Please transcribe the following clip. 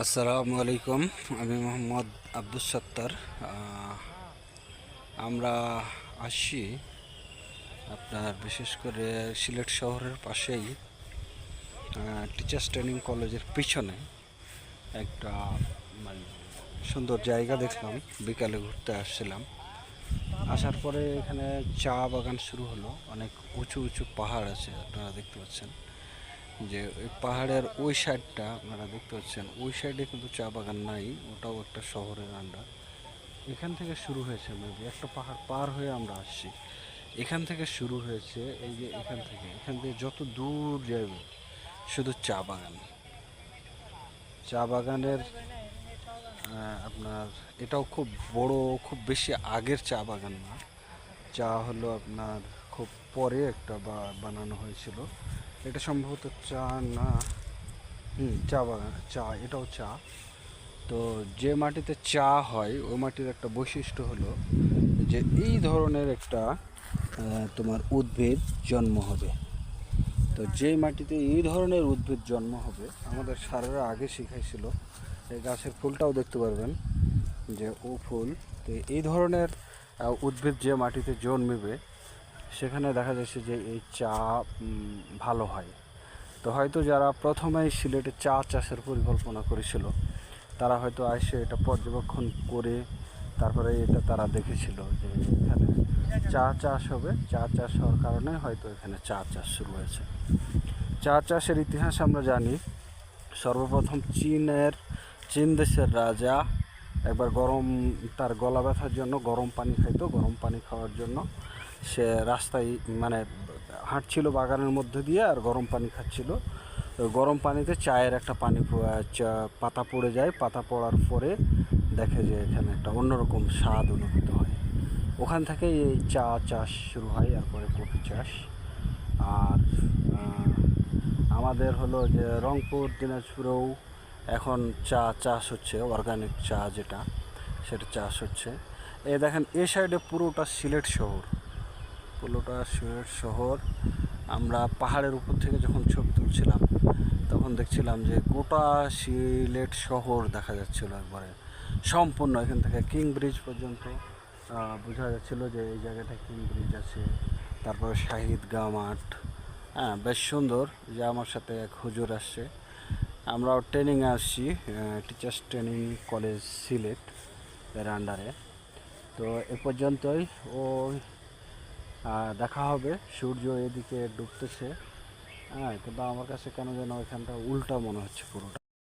আসসালামু আলাইকুম, আমি মোহাম্মদ আব্দুস সত্তার। আমরা আসছি আপনার বিশেষ করে সিলেট শহরের পাশেই টিচার্স ট্রেনিং কলেজের পিছনে একটা মানে সুন্দর জায়গা দেখলাম, বিকালে ঘুরতে আসছিলাম। আসার পরে এখানে চা বাগান শুরু হলো, অনেক উঁচু উঁচু পাহাড় আছে, আপনারা দেখতে পাচ্ছেন। যে ওই পাহাড়ের ওই সাইডটা আপনারা দেখতে পাচ্ছেন, ওই সাইডে কিন্তু চা বাগান নাই, ওটাও একটা শহরের আন্ডার এখান থেকে শুরু হয়েছে মেবি একটা পাহাড় পার হয়ে আমরা আসছি। এখান থেকে শুরু হয়েছে, এই যে এখান থেকে এখান থেকে যত দূর যাবে, শুধু চা বাগান। চা বাগানের আপনার, এটাও খুব বড়, খুব বেশি আগের চা বাগান না। চা হলো আপনার খুব পরে একটা বানানো হয়েছিল। এটা সম্ভবত চা না। হুম। চা বাগান চা এটাও চা। তো যে মাটিতে চা হয় ওই মাটির একটা বৈশিষ্ট্য হলো যে এই ধরনের একটা তোমার উদ্ভিদ জন্ম হবে। তো যেই মাটিতে এই ধরনের উদ্ভিদ জন্ম হবে আমাদের সারেরা আগে শিখাইছিল এই গাছের ফুলটাও দেখতে পারবেন যে ও ফুল তো এই ধরনের উদ্ভিদ যে মাটিতে জন্মিবে সেখানে দেখা যাচ্ছে যে এই চা ভালো হয়। তো হয়তো যারা প্রথমেই সিলেটে চা চাষের পরিকল্পনা করেছিল, তারা হয়তো এসে এটা পর্যবেক্ষণ করে তারপরে এটা তারা দেখেছিল যে এখানে চা চাষ হবে। চা চাষ হওয়ার কারণে হয়তো এখানে চা চাষ শুরু হয়েছে। চা চাষের ইতিহাস আমরা জানি। সর্বপ্রথম চীনের, চীন দেশের রাজা একবার গরম, তার গলা ব্যথার জন্য গরম পানি খাইতো। গরম পানি খাওয়ার জন্য সে রাস্তায় মানে হাঁটছিল বাগানের মধ্যে দিয়ে আর গরম পানি খাচ্ছিল। গরম পানিতে চায়ের একটা পানি পাতা পড়ে যায়। পাতা পড়ার পরে দেখে যে এখানে একটা অন্যরকম স্বাদ অনুভূত হয়। ওখান থেকেই এই চা চাষ শুরু হয়, এরপরে কফি চাষ। আর আমাদের হলো যে রংপুর, দিনাজপুরেও এখন চা চাষ হচ্ছে অর্গানিক চা যেটা, সেটা চাষ হচ্ছে। এই দেখেন, এ সাইডে পুরোটা সিলেট শহর। পুরোটা সিলেট শহর। আমরা পাহাড়ের উপর থেকে যখন ছবি তুলছিলাম, তখন দেখছিলাম যে গোটা সিলেট শহর দেখা যাচ্ছিল একবারে। সম্পূর্ণ এখান থেকে কিং ব্রিজ পর্যন্ত বোঝা যাচ্ছিল যে এই জায়গাটা কিং ব্রিজ আছে। তারপরে শাহিদ মাঠ হ্যাঁ বেশ সুন্দর যে আমার সাথে এক হুজুর আসছে। আমরাও ট্রেনিংয়ে আসছি টিচার্স ট্রেনিং কলেজ সিলেট এর আন্ডারে তো এ পর্যন্তই ও দেখা হবে। সূর্য এদিকে ডুবতেছে। হ্যাঁ কিন্তু আমার কাছে কেন যেন ওইখানটা উল্টা মনে হচ্ছে পুরোটা।